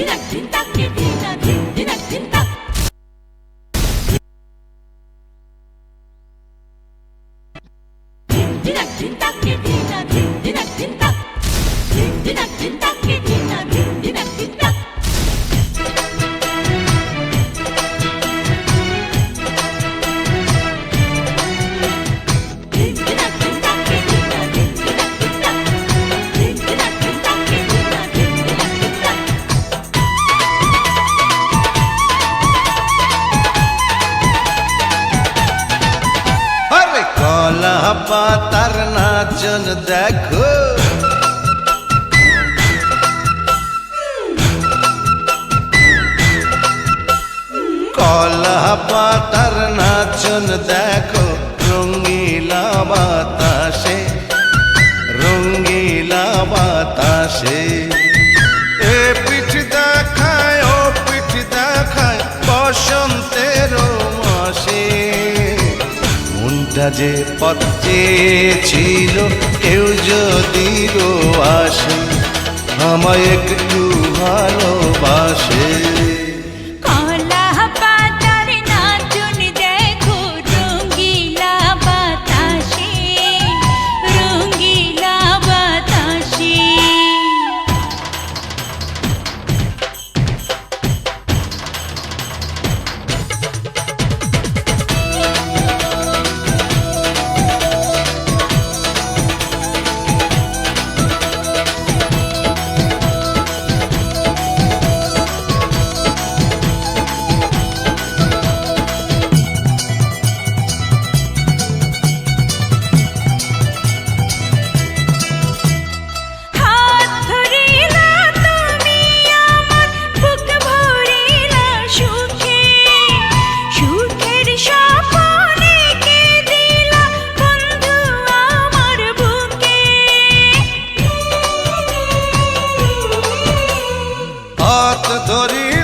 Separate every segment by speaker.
Speaker 1: 叮叮当叮叮叮叮叮叮叮
Speaker 2: 叮叮 পাতার নাচন দেখো। কলা পাতার নাচন দেখো, রঙ্গিলা বাতাসে রঙ্গিলা বাতাসে। এ পিঠ দেখায়, ও পিঠ দেখায়, বসন্তে সোজা যে পথ চেয়েছিল কেউ যদি আসে আমায় একটু adorir.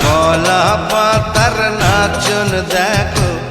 Speaker 2: কলা পাতার নাচন দেখো।